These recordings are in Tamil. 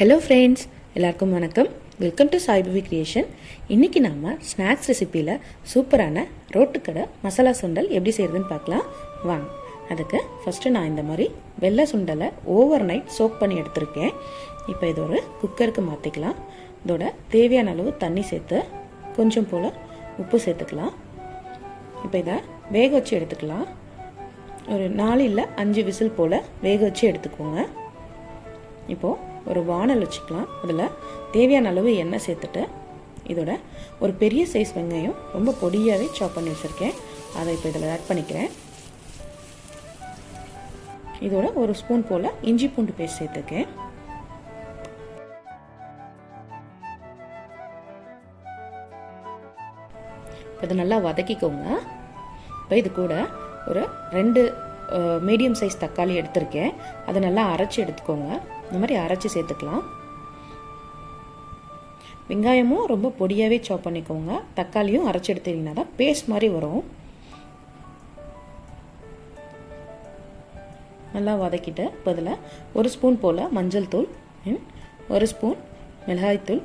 ஹலோ ஃப்ரெண்ட்ஸ் எல்லாருக்கும் வணக்கம். வெல்கம் டு சாய்பவி கிரியேஷன் இன்றைக்கி நம்ம ஸ்நாக்ஸ் ரெசிப்பியில் சூப்பரான ரோட்டுக்கடை மசாலா சுண்டல் எப்படி செய்கிறதுன்னு பார்க்கலாம். வாங்க. அதுக்கு ஃபஸ்ட்டு நான் இந்த மாதிரி வெள்ளை சுண்டலை ஓவர் நைட் சோக் பண்ணி எடுத்திருக்கேன். இப்போ இது ஒரு குக்கருக்கு மாற்றிக்கலாம் இதோட தேவையான அளவு தண்ணி சேர்த்து கொஞ்சம் போல் உப்பு சேர்த்துக்கலாம். இப்போ இதை வேக வச்சு எடுத்துக்கலாம். ஒரு நாலு இல்லை அஞ்சு விசில் போல் வேக வச்சு எடுத்துக்கோங்க. இப்போது ஒரு வானல் வச்சுக்கலாம். அதில் தேவையான அளவு எண்ணெய் சேர்த்துட்டு இதோட ஒரு பெரிய சைஸ் வெங்காயம் ரொம்ப பொடியாகவே சாப் பண்ணி வச்சுருக்கேன். அதை இப்போ இதில் ஆட் பண்ணிக்கிறேன். இதோட ஒரு ஸ்பூன் போல் இஞ்சி பூண்டு பேஸ்ட் சேர்த்துக்கேன் இப்போ இதை நல்லா வதக்கிக்கோங்க. இப்போ இது கூட ஒரு ரெண்டு மீடியம் சைஸ் தக்காளி எடுத்திருக்கேன். அதை நல்லா அரைச்சி எடுத்துக்கோங்க. இந்த மாதிரி அரைச்சி சேர்த்துக்கலாம். வெங்காயமும் ரொம்ப பொடியாகவே சாப் பண்ணிக்கோங்க. தக்காளியும் அரைச்சி எடுத்தீங்கன்னா தான் பேஸ்ட் மாதிரி வரும். நல்லா வதக்கிட்டு இப்போ இதில் ஒரு ஸ்பூன் போல் மஞ்சள் தூள் ஒரு ஸ்பூன் மிளகாய்த்தூள்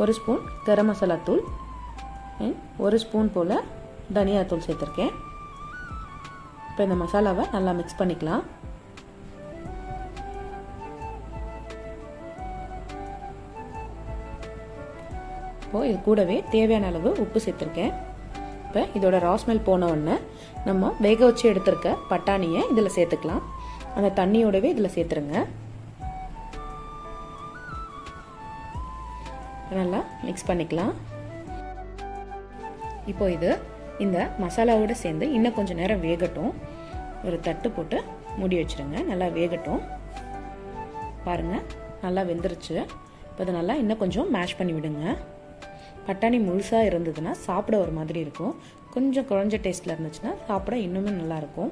ஒரு ஸ்பூன் கரம் மசாலா தூள் ஒரு ஸ்பூன் போல் தனியாத்தூள் சேர்த்துருக்கேன். இப்போ இந்த மசாலாவை நல்லா மிக்ஸ் பண்ணிக்கலாம். இப்போது இது கூடவே தேவையான அளவு உப்பு சேர்த்துருக்கேன். இப்போ இதோட ராஸ்மெல் போன உடனே நம்ம வேக வச்சு எடுத்திருக்க பட்டாணியை இதில் சேர்த்துக்கலாம். அந்த தண்ணியோடவே இதில் சேர்த்துருங்க. நல்லா மிக்ஸ் பண்ணிக்கலாம். இப்போ இது இந்த மசாலாவோடு சேர்ந்து இன்னும் கொஞ்சம் நேரம் வேகட்டும். ஒரு தட்டு போட்டு மூடி வச்சுருங்க. நல்லா வேகட்டும். பாருங்கள் நல்லா வெந்துருச்சு. இப்போ அதை நல்லா இன்னும் கொஞ்சம் மேஷ் பண்ணி விடுங்க. பட்டாணி முழுசாக இருந்ததுன்னா சாப்பிட ஒரு மாதிரி இருக்கும். கொஞ்சம் குழஞ்ச டேஸ்ட்டில் இருந்துச்சுன்னா சாப்பிட இன்னுமே நல்லாயிருக்கும்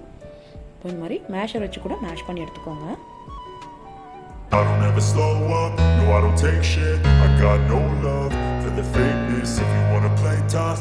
இப்போ இந்த மாதிரி மேஷர் வச்சு கூட மேஷ் பண்ணி எடுத்துக்கோங்க. I don't ever slow up, no I don't take shit. I got no love for the fakeness. If you wanna play tough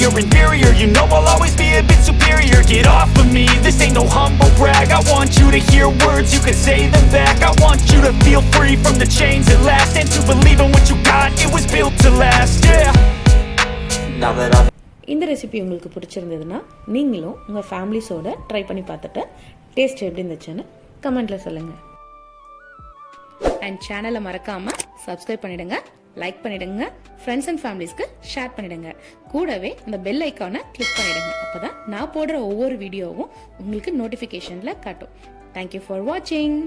exterior Inferior, you know I'll always be a bit superior Get off of me, this ain't no humble brag I want you to hear words, you can say them back I want you to feel free from the chains at last And to believe in what you got, it was built to last, yeah Now that I've இந்த ரெசிபி உங்களுக்கு பிடிச்சிருந்ததுன்னா நீங்களும் உங்கள் ஃபேமிலிஸோட ட்ரை பண்ணி பார்த்துட்டு டேஸ்ட் எப்படி இருந்துச்சுன்னு கமெண்ட்டில் சொல்லுங்கள் அண்ட் சேனலை மறக்காமல் சப்ஸ்கிரைப் பண்ணிடுங்க லைக் பண்ணிடுங்க. ஃப்ரெண்ட்ஸ் அண்ட் ஃபேமிலிஸ்க்கு ஷேர் பண்ணிடுங்க. கூடவே அந்த பெல் ஐக்கானை கிளிக் பண்ணிடுங்க. அப்போ தான் நான் போடுற ஒவ்வொரு வீடியோவும் உங்களுக்கு நோட்டிஃபிகேஷனில் காட்டும். தேங்க்யூ ஃபார் வாட்சிங்